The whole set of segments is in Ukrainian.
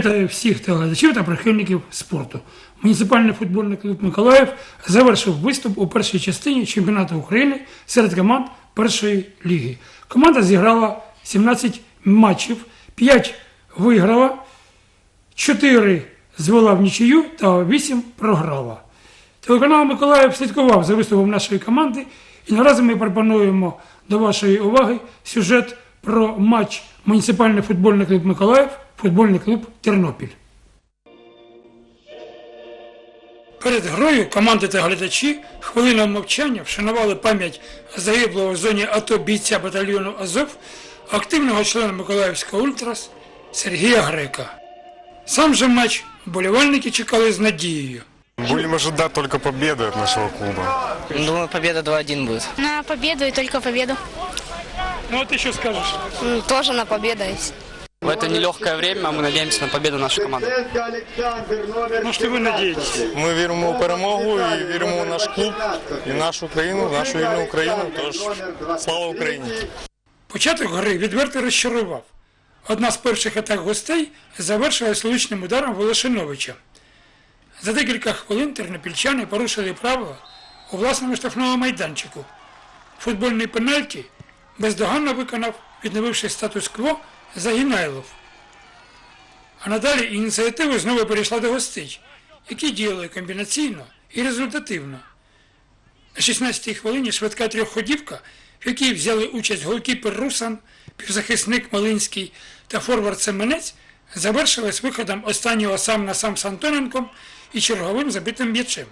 Вітаю всіх телеглядачів та прихильників спорту. Муніципальний футбольний клуб Миколаїв завершив виступ у першій частині чемпіонату України серед команд першої ліги. Команда зіграла 17 матчів, 5 виграла, 4 звела в нічию та 8 програла. Телеканал Миколаїв слідкував за виступом нашої команди, і наразі ми пропонуємо до вашої уваги сюжет про матч муніципальний футбольний клуб Миколаїв, футбольний клуб Тернопіль. Перед грою команди та глядачі хвилиною мовчання вшанували пам'ять загиблого в зоні АТО бійця батальйону Азов, активного члена Миколаївського Ультрас Сергія Грека. Сам же матч вболівальники чекали з надією. Будем ожидать только победы от нашего клуба. Думаю, победа 2-1 будет. На победу и только победу. Ну а ти що скажеш? Тоже на победу. В это нелегкое время мы надеемся на победу нашей команды. Ну що ви надієтесь? Ми віримо у перемогу і віримо у наш клуб і нашу країну, нашу вільну Україну. Тож слава Україні! Початок гри відверто розчарував. Одна з перших атак гостей завершилась влучним ударом Волошиновича. За декілька хвилин тернопільчани порушили правила у власному штрафному майданчику. Футбольний пенальті бездоганно виконав, відновивши статус-кво Загінайлов. А надалі ініціатива знову перейшла до гостей, які діяли комбінаційно і результативно. На 16-й хвилині швидка трьохходівка, в якій взяли участь голкіпер Русан, півзахисник Малинський та форвард Семенець, завершилась виходом останнього сам на сам з Антоненком і черговим забитим м'ячем.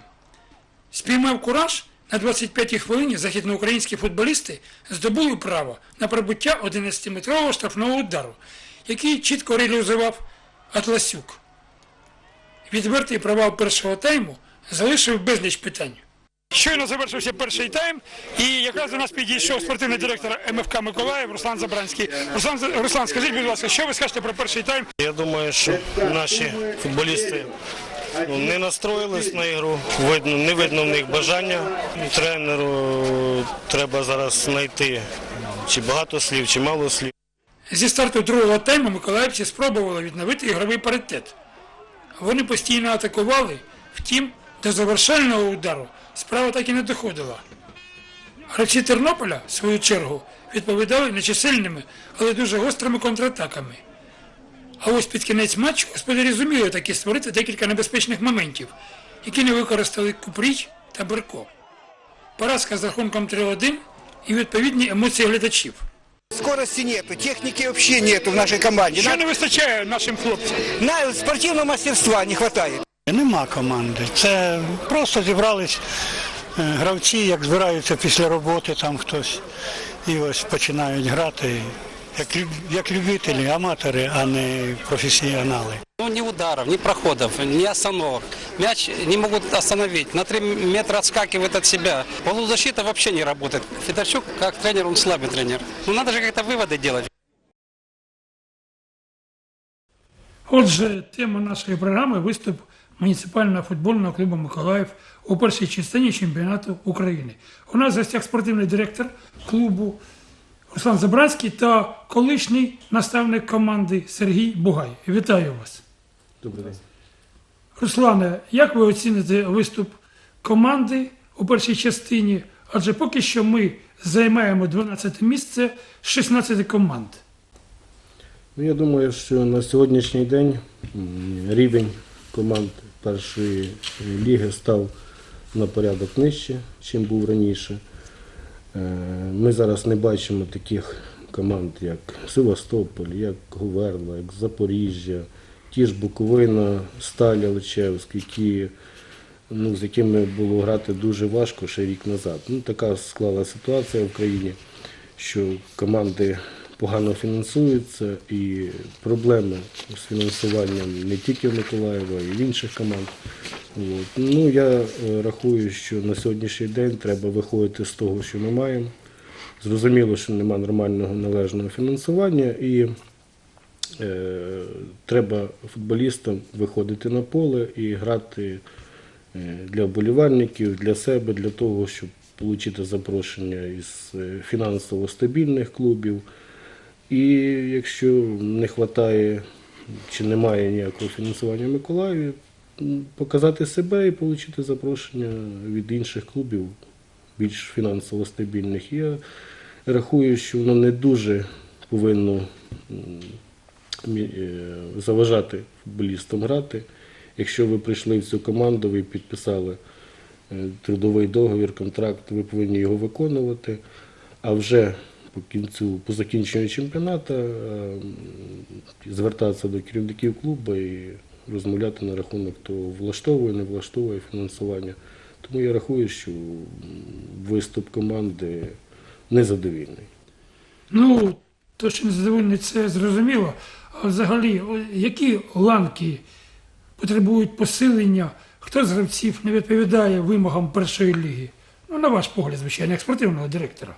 Спіймав кураж на 25-й хвилині західноукраїнські футболісти здобули право на пробуття 11-метрового штрафного удару, який чітко реалізував Атласюк. Відвертий провал першого тайму залишив безліч питань. Щойно завершився перший тайм, і якраз до нас підійшов спортивний директор МФК Миколаїв Руслан Забранський. Руслан, Руслан, скажіть, будь ласка, що ви скажете про перший тайм? Я думаю, що наші футболісти не настроїлись на ігру, видно, не видно в них бажання. Тренеру треба зараз знайти чи багато слів, чи мало слів. Зі старту другого тайму миколаївці спробували відновити ігровий паритет. Вони постійно атакували, втім, до завершального удару справа так і не доходила. Гравці Тернополя, в свою чергу, відповідали нечисельними, але дуже гострими контратаками. А ось під кінець матчу господарі зуміли таки створити декілька небезпечних моментів, які не використали Купріч та Берко. Поразка з рахунком 3-1 і відповідні емоції глядачів. Скорости нету, техники вообще нету в нашей команде. Що не вистачає нашим хлопцям? на спортивного мастерства не хватает. Нема команди. Це просто зібрались е, гравці, як збираються після роботи, там хтось. І ось починають грати як, люб- як любителі, аматори, а не професіонали. Ну, ни ударов, ни проходов, ни остановок. Мяч не могут остановить. На 3 метра отскакивает от себя. Полузащита вообще не работает. Федорчук, как тренер, он слабый тренер. Ну, надо же как-то выводы делать. Отже, тема нашої програми виступ муніципального футбольного клубу Миколаїв у першій частині чемпіонату України. У нас в гостях спортивний директор клубу Руслан Забранський та колишній наставник команди Сергій Бугай. Вітаю вас. Добрий день. Руслане, як ви оціните виступ команди у першій частині? Адже поки що ми займаємо 12 місце з 16 команд. Ну, я думаю, що на сьогоднішній день рівень команд першої ліги став на порядок нижче, чим був раніше. Е, Ми зараз не бачимо таких команд, як Севастополь, як Говерла, як Запоріжжя, ті ж Буковина, Сталь Личевськ, які, ну, з якими було грати дуже важко ще рік назад. Ну, така склала ситуація в країні, що команди погано фінансуються і проблеми з фінансуванням не тільки в Миколаєва, а й в інших команд. От. Ну, я е, рахую, що на сьогоднішній день треба виходити з того, що ми маємо. Зрозуміло, що немає нормального належного фінансування і е, треба футболістам виходити на поле і грати е, для вболівальників, для себе, для того, щоб отримати запрошення із е, фінансово стабільних клубів. І якщо не вистачає чи немає ніякого фінансування в Миколаєві, показати себе і отримати запрошення від інших клубів, більш фінансово стабільних. Я рахую, що воно не дуже повинно е, заважати футболістам грати. Якщо ви прийшли в цю команду, ви підписали е, трудовий договір, контракт, ви повинні його виконувати. А вже по кінцю, по закінченню чемпіонату е, звертатися до керівників клубу і розмовляти на рахунок того, влаштовує, не влаштовує фінансування. Тому я рахую, що виступ команди незадовільний. Ну, то, що незадовольний, це зрозуміло. А взагалі, які ланки потребують посилення, хто з гравців не відповідає вимогам першої ліги? Ну, на ваш погляд, звичайно, як спортивного директора.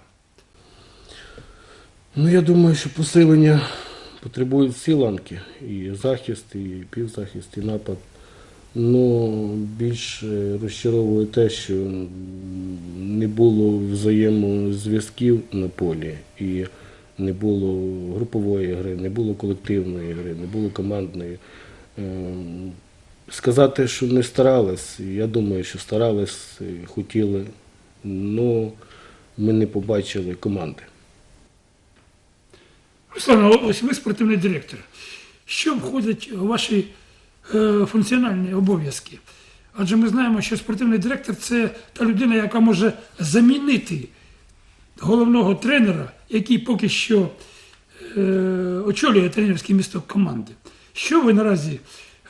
Ну, я думаю, що посилення потребують всі ланки. І захист, і півзахист, і напад. Ну, більш е, розчаровує те, що не було взаємозв'язків на полі, і не було групової гри, не було колективної гри, не було командної. Ем, Сказати, що не старались, я думаю, що старались, е, хотіли, але ми не побачили команди. Руслан, ось ви спортивний директор. Що входить у ваші е, функціональні обов'язки? Адже ми знаємо, що спортивний директор це та людина, яка може замінити головного тренера, який поки що е, очолює тренерський місток команди. Що ви наразі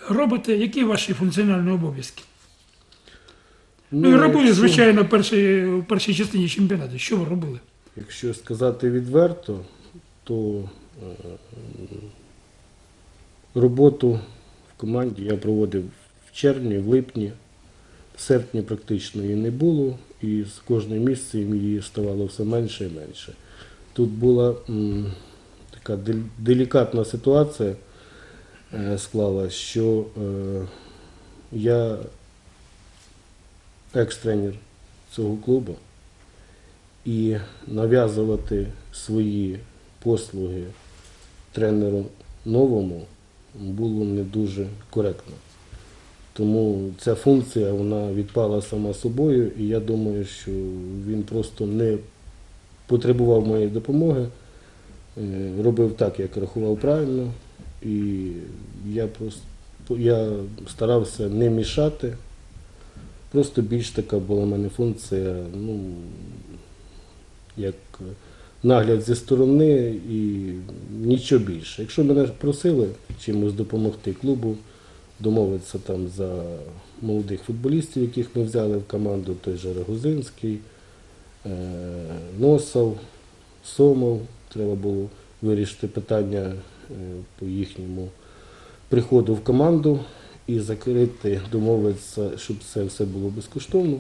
робите? Які ваші функціональні обов'язки? Ну, і робили, якщо- звичайно, перші, в першій частині чемпіонату. Що ви робили? Якщо сказати відверто, то е, роботу в команді я проводив в червні, в липні, в серпні практично її не було, і з кожним місцем її ставало все менше і менше. Тут була така делікатна ситуація е, склалась, що е, я екс-тренер цього клубу і нав'язувати свої послуги тренеру новому було не дуже коректно. Тому ця функція вона відпала сама собою, і я думаю, що він просто не потребував моєї допомоги, е, робив так, як рахував правильно, і я просто я старався не мішати. Просто більш така була в мене функція, ну, як нагляд зі сторони і нічого більше. Якщо мене просили чимось допомогти клубу, домовитися там за молодих футболістів, яких ми взяли в команду, той же Рогозинський, е, Носов, Сомов, треба було вирішити питання е, по їхньому приходу в команду і закрити, домовитися, щоб це все було безкоштовно.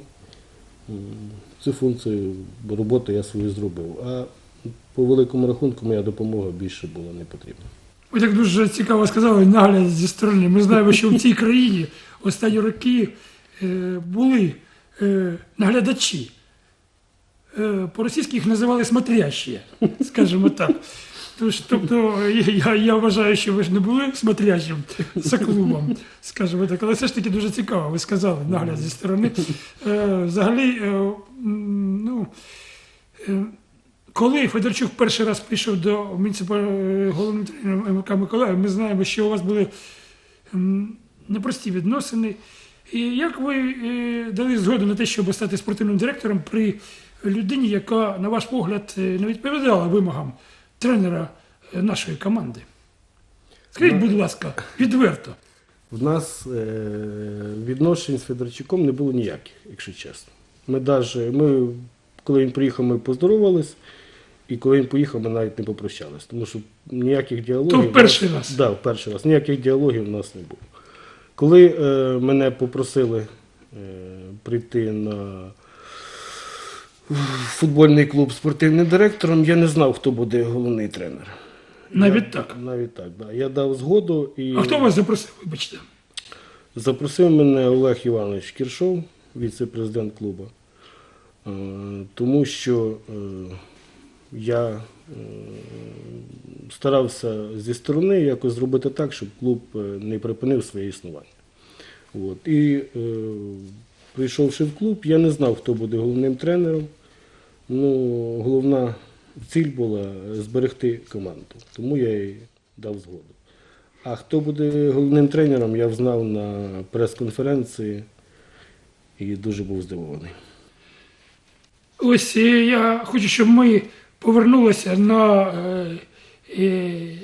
Цю функцію роботи я свою зробив. А по великому рахунку моя допомога більше була не потрібна. Ви так дуже цікаво сказали, нагляд зі сторони. Ми знаємо, що в цій країні останні роки е, були е, наглядачі. Е, По-російськи їх називали смотрящі, скажімо так. Тобто, я, я вважаю, що ви ж не були смотрящим за клубом, скажімо так, але все ж таки дуже цікаво, ви сказали, нагляд зі сторони. Взагалі, ну, коли Федорчук перший раз прийшов до муніципального головним тренером МК Миколаїв, ми знаємо, що у вас були непрості відносини. І як ви е, дали згоду на те, щоб стати спортивним директором при людині, яка, на ваш погляд, е, не відповідала вимогам тренера е, нашої команди? Скажіть, будь ласка, відверто. В нас е, відношень з Федорчуком не було ніяких, якщо чесно. Ми даже, ми, коли він приїхав, ми поздоровались, і коли він поїхав, ми навіть не попрощались. Тому що ніяких діалогів. То в перший нас- раз? Да, в перший раз. Ніяких діалогів у нас не було. Коли е, мене попросили е, прийти на футбольний клуб спортивним директором, я не знав, хто буде головний тренер. Навіть Я- так. Навіть так, да. Я дав згоду і. А хто вас запросив, вибачте? Запросив мене Олег Іванович Кіршов, віце-президент клубу, Е, тому що е, я е, старався зі сторони якось зробити так, щоб клуб е, не припинив своє існування. От. І е, прийшовши в клуб, я не знав, хто буде головним тренером. Ну, головна ціль була зберегти команду, тому я їй дав згоду. А хто буде головним тренером, я взнав на прес-конференції і дуже був здивований. Ось е, я хочу, щоб ми повернулися на е, е,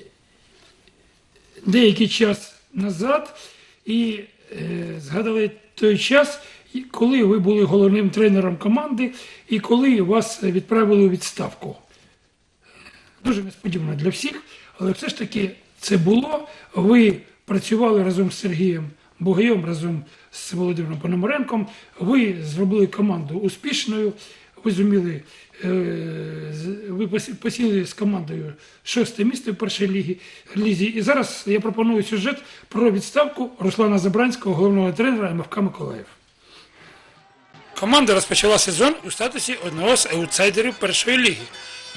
деякий час назад і е, згадали той час, коли ви були головним тренером команди і коли вас відправили у відставку. Дуже несподівано для всіх, але все ж таки це було. Ви працювали разом з Сергієм Бугаєм, разом з Володимиром Пономаренком. Ви зробили команду успішною. Ви зуміли, е, ви посіли з командою шосте місце в першій лігі, лізі. І зараз я пропоную сюжет про відставку Руслана Забранського, головного тренера МФК Миколаїв. Команда розпочала сезон у статусі одного з аутсайдерів першої ліги.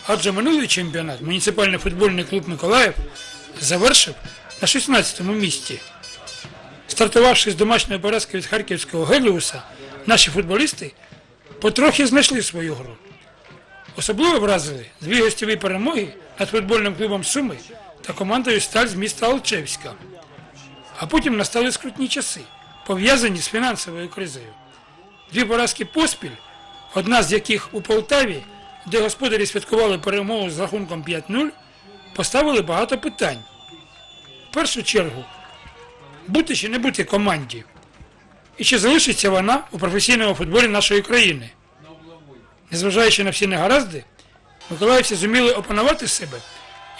Адже минулий чемпіонат муніципальний футбольний клуб Миколаїв завершив на 16-му місці. Стартувавши з домашньої поразки від харківського Геліуса, наші футболісти потрохи знайшли свою гру. Особливо вразили дві гостєві перемоги над футбольним клубом Суми та командою Сталь з міста Алчевська. А потім настали скрутні часи, пов'язані з фінансовою кризою. Дві поразки поспіль, одна з яких у Полтаві, де господарі святкували перемогу з рахунком 5-0, поставили багато питань. В першу чергу, бути чи не бути команді, і чи залишиться вона у професійному футболі нашої країни. Незважаючи на всі негаразди, миколаївці зуміли опанувати себе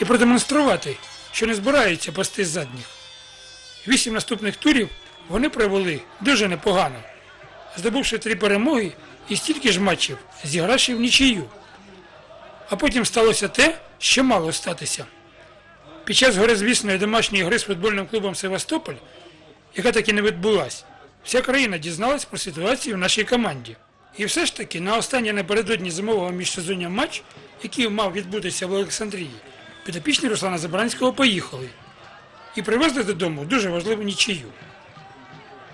і продемонструвати, що не збираються пасти задніх. Вісім наступних турів вони провели дуже непогано здобувши три перемоги і стільки ж матчів, зігравши в нічию. А потім сталося те, що мало статися. Під час горизвісної домашньої гри з футбольним клубом Севастополь, яка таки не відбулась, вся країна дізналась про ситуацію в нашій команді. І все ж таки на останній напередодні зимового міжсезоння матч, який мав відбутися в Олександрії, підопічні Руслана Забранського поїхали і привезли додому дуже важливу нічию.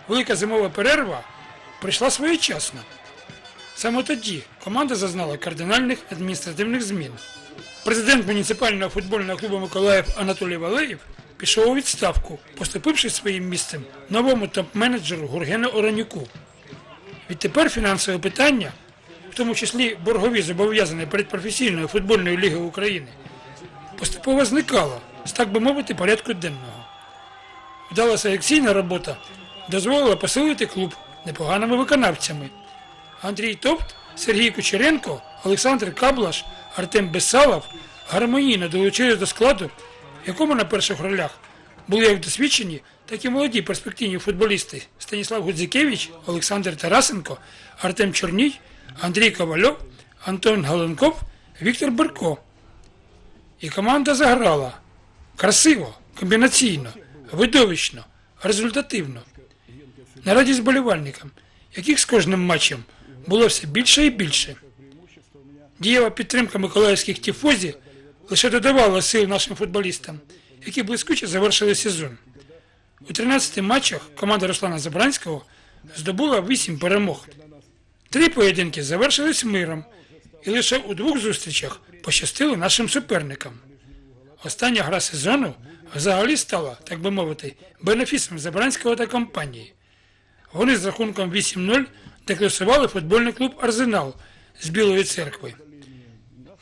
Велика зимова перерва прийшла своєчасно. Саме тоді команда зазнала кардинальних адміністративних змін. Президент муніципального футбольного клубу Миколаїв Анатолій Валеєв пішов у відставку, поступивши своїм місцем новому топ-менеджеру Гургену Оранюку. Відтепер фінансове питання, в тому числі боргові зобов'язання перед професійною футбольною лігою України, поступово зникало з так би мовити порядку денного. Вдала селекційна робота дозволила посилити клуб непоганими виконавцями. Андрій Топт, Сергій Кучеренко, Олександр Каблаш, Артем Бесалов гармонійно долучились до складу, якому на перших ролях були як досвідчені, так і молоді перспективні футболісти Станіслав Гудзикевич, Олександр Тарасенко, Артем Чорній, Андрій Ковальов, Антон Галенков, Віктор Берко. І команда заграла красиво, комбінаційно, видовищно, результативно. На радість болівальникам, яких з кожним матчем було все більше і більше. Дієва підтримка миколаївських тіфозі лише додавала сил нашим футболістам, які блискуче завершили сезон. У 13 матчах команда Руслана Забранського здобула 8 перемог. Три поєдинки завершились миром, і лише у двох зустрічах пощастило нашим суперникам. Остання гра сезону взагалі стала, так би мовити, бенефісом Забранського та компанії. Вони з рахунком 8-0 декласували футбольний клуб Арсенал з Білої церкви.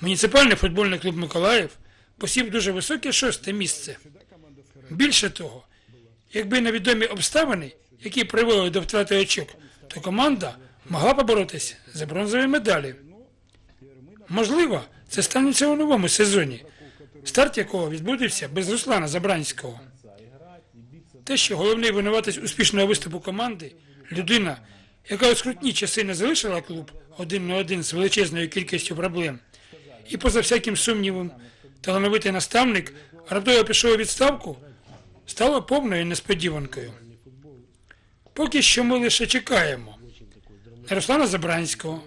Муніципальний футбольний клуб Миколаїв посів дуже високе шосте місце. Більше того, якби невідомі обставини, які привели до втрати очок, то команда могла поборотися за бронзові медалі. Можливо, це станеться у новому сезоні, старт якого відбудеться без Руслана Забранського. Те, що головний винуватець успішного виступу команди, людина, яка у скрутні часи не залишила клуб один на один з величезною кількістю проблем, і поза всяким сумнівом, талановитий наставник раптово пішов у відставку, стало повною несподіванкою. Поки що ми лише чекаємо на Руслана Забранського,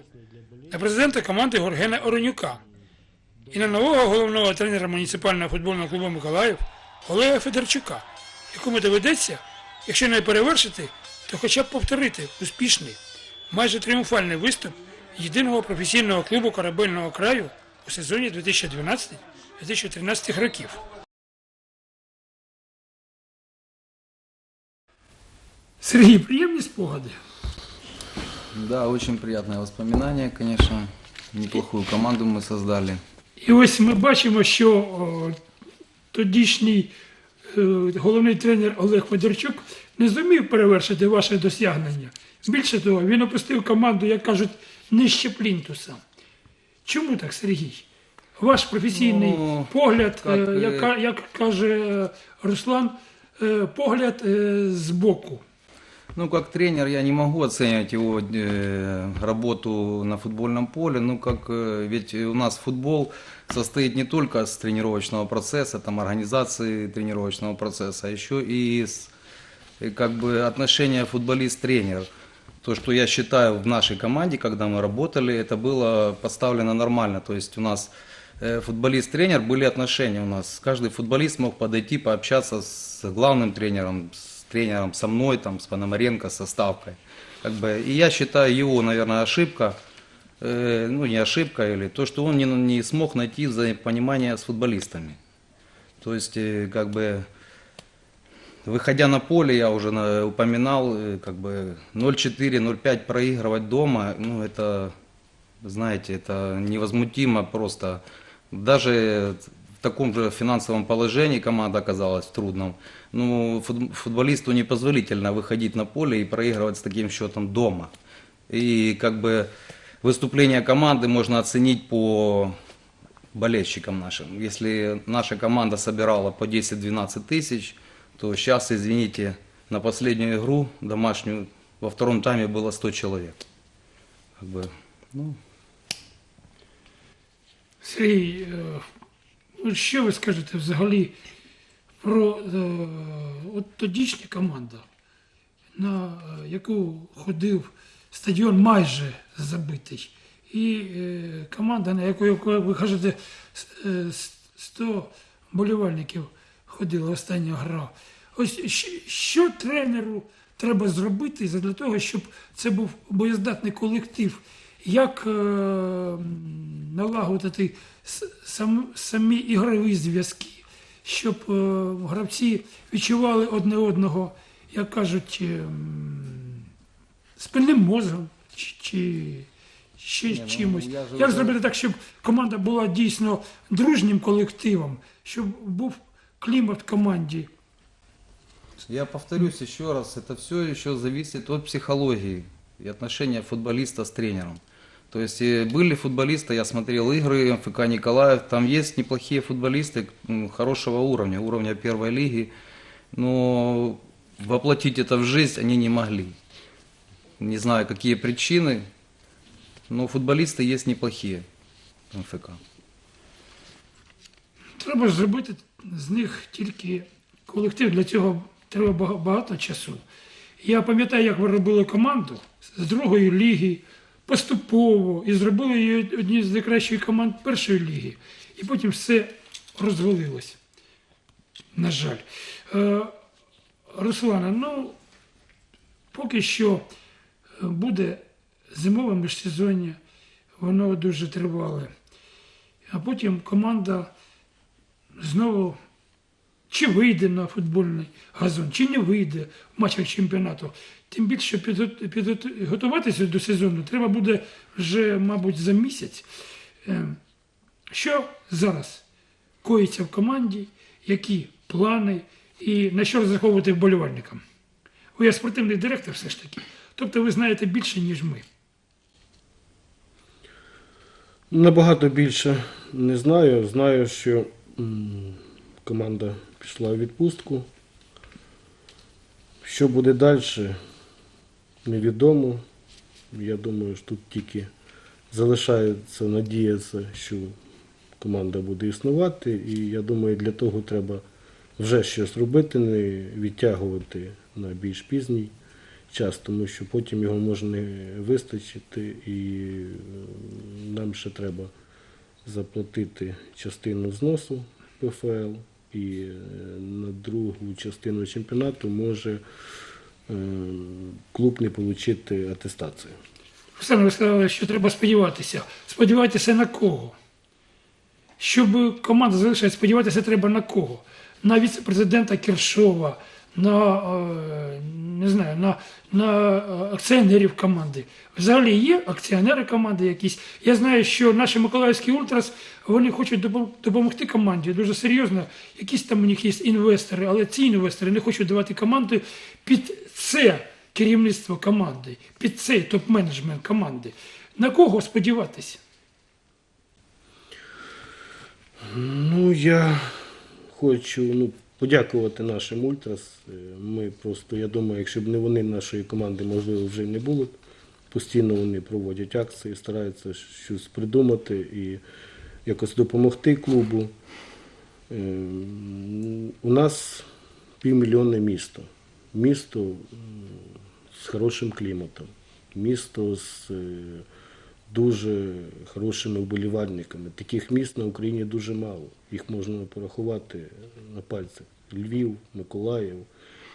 на президента команди Горгена Оронюка, і на нового головного тренера муніципального футбольного клубу Миколаїв Олега Федорчука, якому доведеться, якщо не перевершити, то хоча б повторити успішний, майже тріумфальний виступ єдиного професійного клубу корабельного краю у сезоні 2012-2013 років. Сергій, приємні спогади. Да, очень приятное воспоминание, конечно. Неплохую команду мы создали. І ось ми бачимо, що о, тодішній е, головний тренер Олег Федорчук не зумів перевершити ваше досягнення. Більше того, він опустив команду, як кажуть, нижче плінтуса. Чому так, Сергій? Ваш професійний Ну, погляд, е, як, е, як, ка- як каже Руслан, е, погляд е, збоку. Ну, как тренер я не могу оценивать его э, работу на футбольном поле. Ну, как, э, ведь у нас футбол состоит не только с тренировочного процесса, там, организации тренировочного процесса, а еще и с э, как бы, отношения футболист-тренер. То, что я считаю в нашей команде, когда мы работали, это было поставлено нормально. То есть у нас э, футболист-тренер были отношения у нас. Каждый футболист мог подойти, пообщаться с главным тренером, с тренером, со мной, там, с Пономаренко, со Ставкой. Как бы, и я считаю его, наверное, ошибка, э, ну не ошибка, или то, что он не, не смог найти взаимопонимание с футболистами. То есть, э, как бы, Выходя на поле, я уже на- упоминал, э, как бы 0-4, 0-5 проигрывать дома, ну это, знаете, это невозмутимо просто. Даже в таком же финансовом положении команда оказалась в трудном. Ну, фут- футболисту непозволительно выходить на поле и проигрывать с таким счетом дома. И как бы выступление команды можно оценить по болельщикам нашим. Если наша команда собирала по 10-12 тысяч, то сейчас, извините, на последнюю игру домашнюю во втором тайме было 100 человек. Как бы, ну, Сергій, е, ну, що ви скажете взагалі про е, от тодішня команда, на е, яку ходив стадіон майже забитий, і команда, на яку, яку ви кажете, с- е, 100 болівальників ходила остання гра. Ось що тренеру треба зробити для того, щоб це був боєздатний колектив? Як е, налагодити сам, самі ігрові зв'язки, щоб е, гравці відчували одне одного, як кажуть, е, спільним мозгом чи, чи ще ну, чимось. я Як зробити так, щоб команда була дійсно дружнім колективом, щоб був клімат в команді? я повторюсь еще раз, это все еще зависит от психологии и отношения футболиста с тренером. То есть э, были футболисты, я смотрел игры МФК Николаев, там есть неплохие футболисты хорошего уровня, уровня первой лиги, но воплотить это в жизнь они не могли. Не знаю, какие причины, но футболисты есть неплохие МФК. Треба зробити з них тільки колектив. Для цього треба багато часу. Я пам'ятаю, як ви робили команду з другої ліги поступово і зробили її одні з найкращих команд першої ліги. І потім все розвалилось. На жаль. Е, Руслана, ну поки що е, буде зимове міжсезоння, воно дуже тривале. А потім команда знову чи вийде на футбольний газон, чи не вийде в матчах чемпіонату. Тим більше підгот- підгот- до сезону треба буде вже, мабуть, за місяць. Е, Що зараз коїться в команді, які плани і на що розраховувати вболівальникам? Ви є спортивний директор все ж таки. Тобто ви знаєте більше, ніж ми. Набагато більше не знаю. Знаю, що команда пішла у відпустку. Що буде далі, невідомо. Я думаю, що тут тільки залишається надіятися, що команда буде існувати. І я думаю, для того треба вже щось робити, не відтягувати на більш пізній час, тому що потім його може не вистачити і е, нам ще треба заплатити частину зносу ПФЛ і е, на другу частину чемпіонату може е, клуб не отримати атестацію. Руслан, ви сказали, що треба сподіватися. Сподіватися на кого? Щоб команда залишилась, сподіватися треба на кого? На віце-президента Кіршова, на, е, не знаю, на, на е, акціонерів команди. Взагалі є акціонери команди якісь. Я знаю, що наші Миколаївські ультрас вони хочуть допомогти команді дуже серйозно. Якісь там у них є інвестори, але ці інвестори не хочуть давати команду під це керівництво команди, під цей топ-менеджмент команди. На кого сподіватися? Ну, я хочу ну, подякувати нашим ультрас. Е, Ми просто, я думаю, якщо б не вони нашої команди, можливо, вже не було. Постійно вони проводять акції, стараються щось придумати і якось допомогти клубу. Ем, У нас півмільйонне місто. Місто з хорошим кліматом, місто з е, дуже хорошими вболівальниками. Таких міст на Україні дуже мало. Їх можна порахувати на пальцях. Львів, Миколаїв,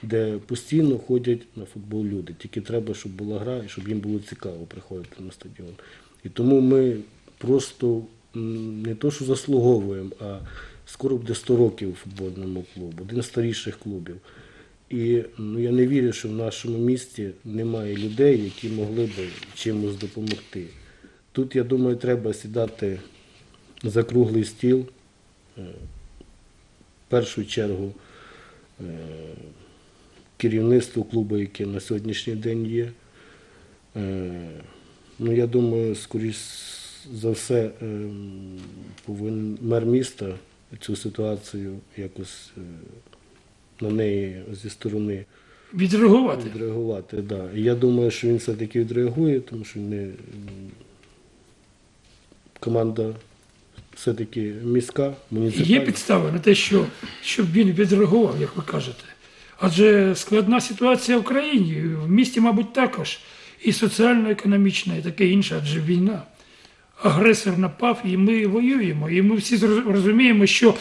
де постійно ходять на футбол люди. Тільки треба, щоб була гра і щоб їм було цікаво приходити на стадіон. І тому ми просто не то, що заслуговуємо, а скоро буде 100 років футбольному клубу, один з старіших клубів. І ну, я не вірю, що в нашому місті немає людей, які могли б чимось допомогти. Тут, я думаю, треба сідати за круглий стіл. Е, В першу чергу е, керівництво клубу, яке на сьогоднішній день є. Е, Ну, я думаю, скоріш за все, повинен мер міста цю ситуацію якось на неї зі сторони Відреагувати. відреагувати. Да. Я думаю, що він все-таки відреагує, тому що не, команда все-таки міська, муніципальна. Є підстави на те, що, щоб він відреагував, як ви кажете. Адже складна ситуація в країні, в місті, мабуть, також, і соціально-економічна, і таке інше, адже війна. Агресор напав, і ми воюємо. І ми всі розуміємо, що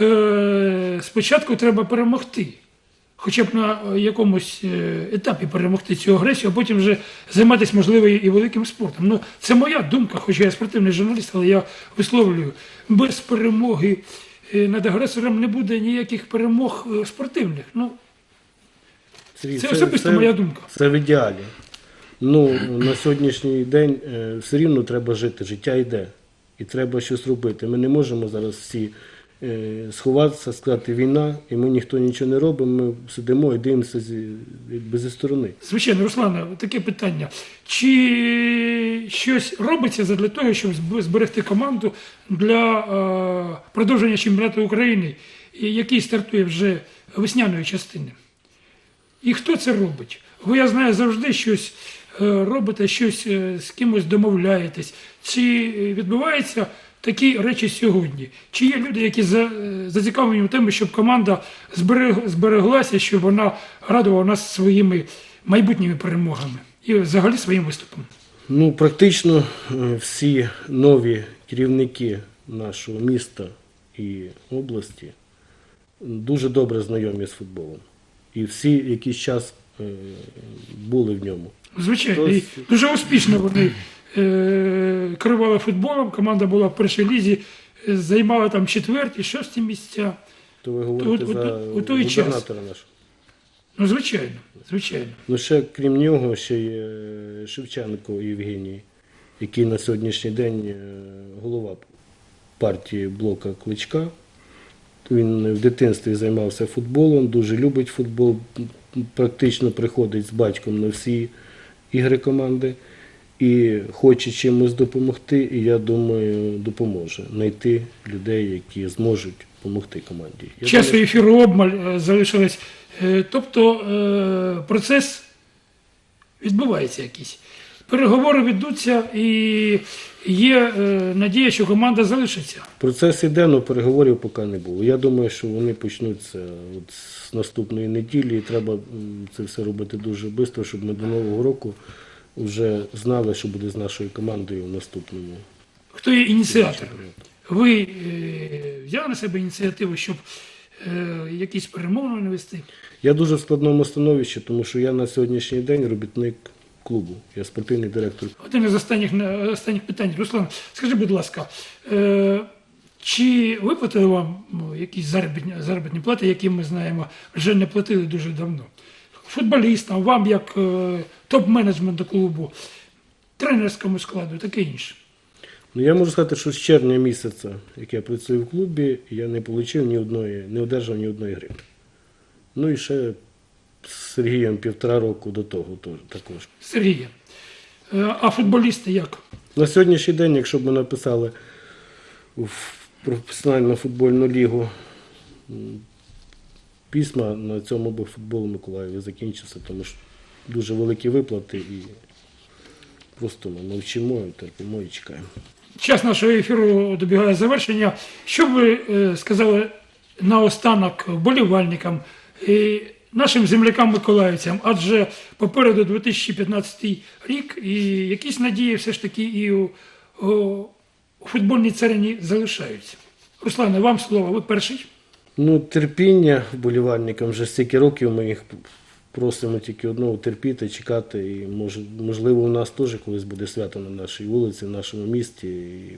е, спочатку треба перемогти. Хоча б на е, якомусь е, етапі перемогти цю агресію, а потім вже займатися, можливо, і великим спортом. Ну, це моя думка, хоча я спортивний журналіст, але я висловлюю, без перемоги е, над агресором не буде ніяких перемог спортивних. Ну, Сергій, Це особисто моя думка. Це в ідеалі. Ну, на сьогоднішній день все рівно треба жити, життя йде. І треба щось робити. Ми не можемо зараз всі сховатися, сказати війна, і ми ніхто нічого не робимо, ми сидимо і дивимося зі, якби зі сторони. Звичайно, Руслане, таке питання. Чи щось робиться для того, щоб зберегти команду для е, продовження чемпіонату України, який стартує вже весняної частини? І хто це робить? Ви, я знаю, завжди щось е, робите, щось е, з кимось домовляєтесь. Чи е, відбуваються такі речі сьогодні? Чи є люди, які за, е, зацікавлені в тому, щоб команда зберег, збереглася, щоб вона радувала нас своїми майбутніми перемогами і взагалі своїм виступом? Ну, практично е, всі нові керівники нашого міста і області дуже добре знайомі з футболом. І всі якийсь час е, були в ньому. Звичайно, і дуже успішно вони керували футболом. Команда була в першій лізі, е, займала там четверті, шості місця. То ви говорите от- за у той час. нашого. Ну, звичайно, звичайно. Ну, ще крім нього, ще є Шевченко Євгеній, який на сьогоднішній день е, голова партії блока Кличка. Він в дитинстві займався футболом, дуже любить футбол, практично приходить з батьком на всі ігри команди і хоче чимось допомогти, і я думаю, допоможе знайти людей, які зможуть допомогти команді. Я Часу думаю, ефіру обмаль е, залишилось. Е, Тобто е, процес відбувається якийсь. Переговори ведуться і є надія, що команда залишиться. Процес іде, але переговорів поки не було. Я думаю, що вони почнуться от з наступної неділі, і треба це все робити дуже швидко, щоб ми до Нового року вже знали, що буде з нашою командою в наступному. хто є ініціатор. Ви е, взяли на себе ініціативу, щоб е, якісь перемовини вести? Я дуже в складному становищі, тому що я на сьогоднішній день робітник клубу. Я спортивний директор Один із останніх, останніх питань. Руслан, скажи, будь ласка, е, чи виплатили вам ну, якісь заробітні, заробітні плати, які ми знаємо, вже не платили дуже давно? Футболістам, вам як е, топ-менеджменту клубу, тренерському складу, таке інше. Ну, я можу сказати, що з червня місяця, як я працюю в клубі, я не отримав ні одної, не одержав ні одної гривні. Ну і ще з Сергієм півтора року до того також. Сергія. Е, а футболісти як? На сьогоднішній день, якщо б ми написали в професіональну футбольну лігу м, письма, на цьому би футбол Миколаєві закінчився, тому що дуже великі виплати і просто ми мовчимо, терпимо і чекаємо. Час нашого ефіру добігає завершення. Що б ви е, сказали наостанок вболівальникам і нашим землякам-миколаївцям? Адже попереду 2015 рік і якісь надії все ж таки і у, у, у футбольній царині залишаються. Руслане, вам слово, ви перший. Ну, терпіння вболівальникам вже стільки років ми їх просимо тільки одного терпіти, чекати. І може, можливо, у нас теж колись буде свято на нашій вулиці, в нашому місті. І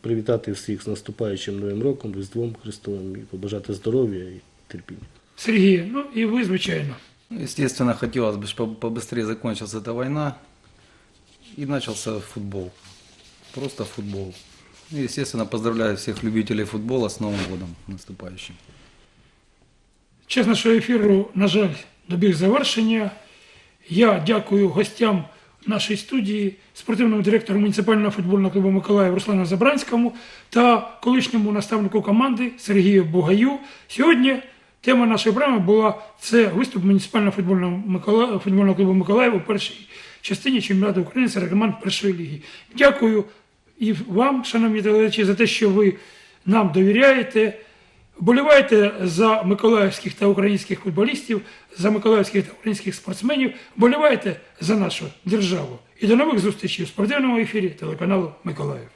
привітати всіх з наступаючим Новим роком, Різдвом Христовим і побажати здоров'я і терпіння. Сергій, ну і ви, звичайно. Ну, Естественно, хотелось бы, чтобы побыстрее закончилась эта война и начался футбол. Просто футбол. И, естественно, поздравляю всех любителей футбола с Новым годом наступающим. Час нашого ефіру, на жаль, добіг завершення. Я дякую гостям нашої студії, спортивному директору муніципального футбольного клубу Миколаїв Руслану Забранському та колишньому наставнику команди Сергію Бугаю. Сьогодні тема нашої програми була це виступ муніципального футбольного, футбольного клубу Миколаїв у першій частині чемпіонату України серед команд першої ліги. Дякую і вам, шановні телеглядачі, за те, що ви нам довіряєте. Вболівайте за миколаївських та українських футболістів, за миколаївських та українських спортсменів, вболівайте за нашу державу. І до нових зустрічей у спортивному ефірі телеканалу Миколаїв.